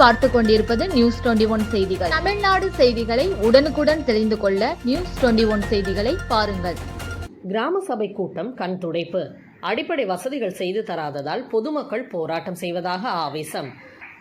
பார்த்து கொண்டிருப்பது news twenty one செய்திகள். தமிழ்நாடு செய்திகளை உடனுக்குடன் தெரிந்து கொள்ள நியூஸ் டுவெண்டி ஒன் செய்திகளை பாருங்கள். கிராம சபை கூட்டம் கண் துடைப்பு. அடிப்படை வசதிகள் செய்து தராததால் பொதுமக்கள் போராட்டம் செய்வதாக ஆவேசம்.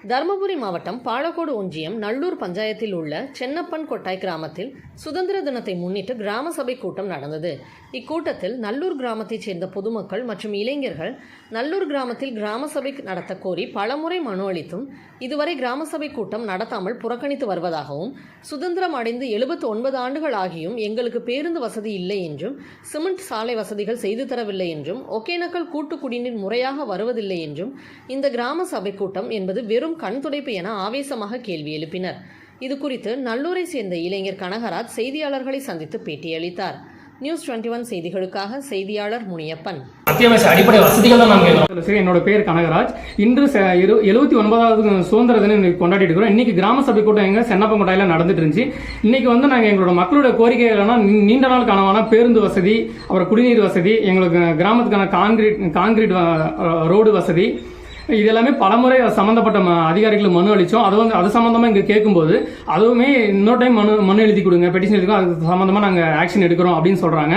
தருமபுரி மாவட்டம் பாலக்கோடு ஒன்றியம் நல்லூர் பஞ்சாயத்தில் உள்ள சென்னப்பன் கொட்டாய் கிராமத்தில் சுதந்திர தினத்தை முன்னிட்டு கிராம சபை கூட்டம் நடந்தது. இக்கூட்டத்தில் நல்லூர் கிராமத்தைச் சேர்ந்த பொதுமக்கள் மற்றும் இளைஞர்கள் நல்லூர் கிராமத்தில் கிராம சபை நடத்த கோரி பலமுறை மனு அளித்தும் இதுவரை கிராம சபை கூட்டம் நடத்தாமல் புறக்கணித்து வருவதாகவும் சுதந்திரம் அடைந்து எழுபத்து ஒன்பது ஆண்டுகள் ஆகியும் எங்களுக்கு பேருந்து வசதி இல்லை என்றும் சிமெண்ட் சாலை வசதிகள் செய்து தரவில்லை என்றும் ஒகேனக்கல் கூட்டு குடிநீர் முறையாக வருவதில்லை என்றும் இந்த கிராம சபை கூட்டம் என்பது வெறும் கண் துடைப்பு என ஆவேசமாக கேள்வி எழுப்பினர். இது குறித்து நல்லூரை சேர்ந்த இளைஞர் கனகராஜ் செய்தியாளர்களை சந்தித்து பேட்டியளித்தார். நியூஸ் டுவெண்ட்டி ஒன் செய்திகளுக்காக செய்தியாளர் முனியப்பன். அத்தியாவசிய அடிப்படை வசதிகள் தான் சரி என்னோட பேர் கனகராஜ். இன்று ச- இரு- எழுபத்தி ஒன்பதாவது சுதந்திர தினம் கொண்டாடிட்டு இருக்கிறோம். இன்னைக்கு கிராம சபை கூட்டம் எங்க? சென்னப்பங்கோட்டையில நடந்துட்டு இருந்துச்சு. இன்னைக்கு வந்து நாங்கள் எங்களோட மக்களோட கோரிக்கைகள்னா நீ- நீண்ட நாள் கனவான பேருந்து வசதி அப்புறம் குடிநீர் வசதி எங்களுக்கு கிராமத்துக்கான கான்கிரீட் கான்கிரீட் ரோடு வசதி இது எல்லாமே பலமுறை சம்பந்தப்பட்ட ம- அதிகாரிகளுக்கு மனு அளிச்சோம். அது வந்து அது சம்பந்தமா இங்க கேட்கும்போது அதுவுமே இன்னொரு டைம் மனு மனு எழுதி கொடுங்க பெட்டிஷன் எழுதி அது சம்பந்தமா நாங்க ஆக்ஷன் எடுக்கிறோம் அப்படின்னு சொல்றாங்க.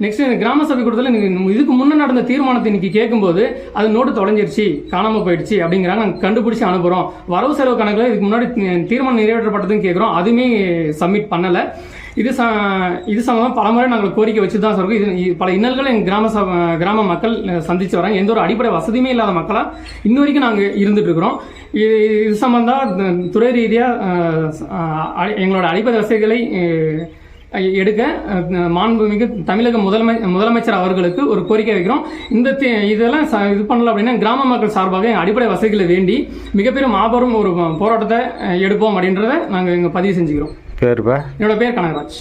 நெக்ஸ்ட் கிராம சபை கூட்டத்தில் இதுக்கு முன்னே நடந்த தீர்மானத்தை இன்னைக்கு கேட்கும்போது அது நோட்டு தொலைஞ்சிருச்சு காணாம போயிடுச்சு அப்படிங்கிறாங்க நாங்கள் கண்டுபிடிச்சு அனுப்புறோம். வரவு செலவு கணக்கில் இதுக்கு முன்னாடி தீர்மானம் நிறைவேற்றப்பட்டதுன்னு கேட்குறோம். அதுவுமே சப்மிட் பண்ணலை. இது ச இது சம்பந்தமா பலமுறை நாங்கள் கோரிக்கை வச்சு தான் சொல்கிறோம் இது பல இன்னல்கள் எங்கள் கிராம ச கிராம மக்கள் சந்தித்து வராங்க. எந்த ஒரு அடிப்படை வசதியுமே இல்லாத மக்களாக இன்ன வரைக்கும் நாங்கள் இருந்துகிட்ருக்குறோம் இது இது சம்பந்தா துறை ரீதியாக எங்களோட அடிப்படை வசதிகளை எடுக்க மாண்புமிகு தமிழக முதலமை முதலமைச்சர் அவர்களுக்கு ஒரு கோரிக்கை வைக்கிறோம். இந்த இதெல்லாம் இது பண்ணல அப்படின்னா கிராம மக்கள் சார்பாக எங்கள் அடிப்படை வசதிகளை வேண்டி மிகப்பெரும் மாபெரும் ஒரு போராட்டத்தை எடுப்போம் அப்படின்றத நாங்கள் இங்கே பதிவு செஞ்சுக்கிறோம். பேருப்பா என்னோட பேர் கனகராஜ்.